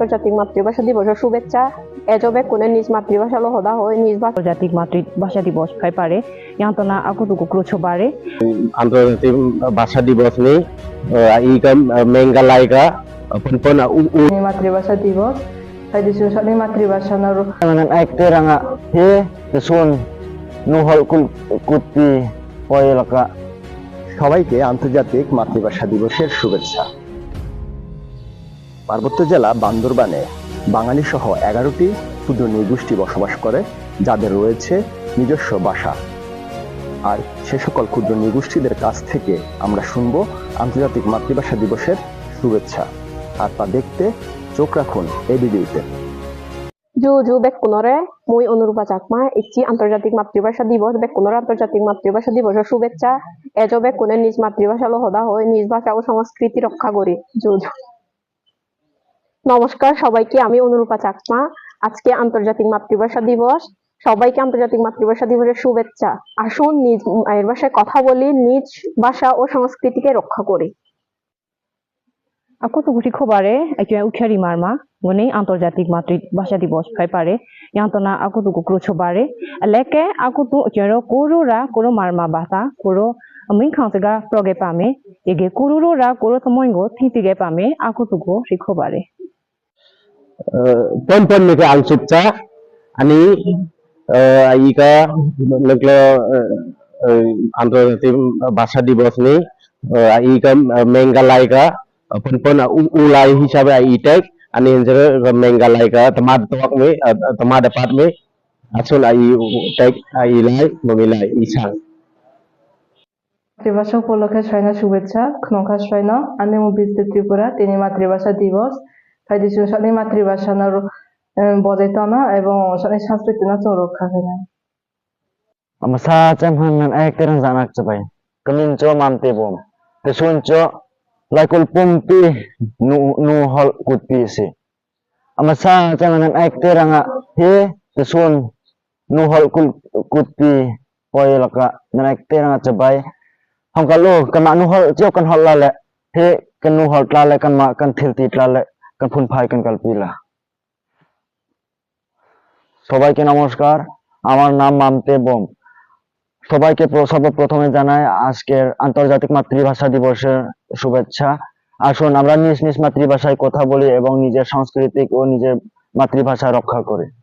আন্তর্জাতিক মাতৃভাষা দিবসের শুভেচ্ছা। এজবে কোনে নিজ মাতৃভাষা লহদা হয় নিজ আন্তর্জাতিক মাতৃভাষা দিবস খাই পারে। ইয়াতনা আগত কুকুরছ পারে আন্তর্জাতিক ভাষা দিবস নে ই কাম মেঙ্গা লাইকা পনপন উ মাতৃভাষা দিবস। খাই দিছো সলি মাতৃভাষা নর। মানে একতে রাঙা হে শুন নহল কুল কুতি পয়লকা সবাইকে আন্তর্জাতিক মাতৃভাষা দিবসের শুভেচ্ছা। পার্বত্য জেলা বান্দরবানে বাঙালি সহ এগারোটি ক্ষুদ্র নৃগোষ্ঠী বসবাস করে, যাদের রয়েছে নিজস্ব ভাষা আর সে সকল ক্ষুদ্র নৃগোষ্ঠীদের কাছ থেকে আমরা শুনব আন্তর্জাতিক মাতৃভাষা দিবসের শুভেচ্ছা। আর তা দেখতে চোখ রাখুন এই ভিডিওতে। জু জু বেকুনরে মুই অনুরূপা চাকমা ইচ্ছি আন্তর্জাতিক মাতৃভাষা দিবস। বেকুনর আন্তর্জাতিক মাতৃভাষা দিবসের শুভেচ্ছা। এজবে কোনে নিজ মাতৃভাষা লহদা হয় নিজ ভাষা ও সংস্কৃতি রক্ষা করি। জু জু। নমস্কার সবাইকে, আমি অনুরূপা চাকমা। আজকে আন্তর্জাতিক মাতৃভাষা দিবস। সবাইকে আন্তর্জাতিক মাতৃভাষা দিবসের শুভেচ্ছা। আসুন নিজ মায়ের ভাষায় কথা বলি, নিজ ভাষা ও সংস্কৃতিকে রক্ষা করি। আকো তো গুটি খবরে একজন উখিয়ারি আন্তর্জাতিক মাতৃভাষা দিবস ফাই পারে। ইয়াতো না আকো তো গুকুর লেকে আকো তো জরো কোরোরা কোরো মারমা আমি খাসগা প্রগে পামে, এগে কোরোরা কোরো তময়ঙ্গ থিতিগে tu go rikho bare pon pon ni ka angsupcha ani uh, ika लगलो আন্তর্জাতিক ভাষা দিবস ni uh, ika menggalai ka pun pun u ulai hisabe itek ani hinjere menggalai ka temad tok mi temad dapat mi asul ai tek ai lai memilai isang মাতৃভাষা উপলক্ষে ছয়না শুভেচ্ছা খনকা ছয়না আমি মুবিস্তে ত্রিপুরা তিনি মাতৃভাষা দিবস তাই disusun ini মাতৃভাষা নারু বজাইতনা এবং সনি সংস্কৃতি না রক্ষা করে amasa chem han nan akte rang janak chapai kamin cho mamte bom tesun cho laikul pumpi nu nu hol kutti se amasa chem nan akte ranga he tesun nu hol kul kutti poyelaka nan akte ranga chapai hong kalu kan ma nu hol chio kan hol la le he kan nu hol tla le kan ma kan thil ti tla le Kan ভাই কেন কাল পিলা? সবাইকে নমস্কার, আমার নাম মামতে bomb. সবাইকে প্র- সর্বপ্রথমে জানাই আজকের আন্তর্জাতিক মাতৃভাষা দিবসের শুভেচ্ছা। আসুন আমরা নিজ নিজ মাতৃভাষায় কথা বলি এবং নিজের সাংস্কৃতিক ও নিজের মাতৃভাষা রক্ষা করি।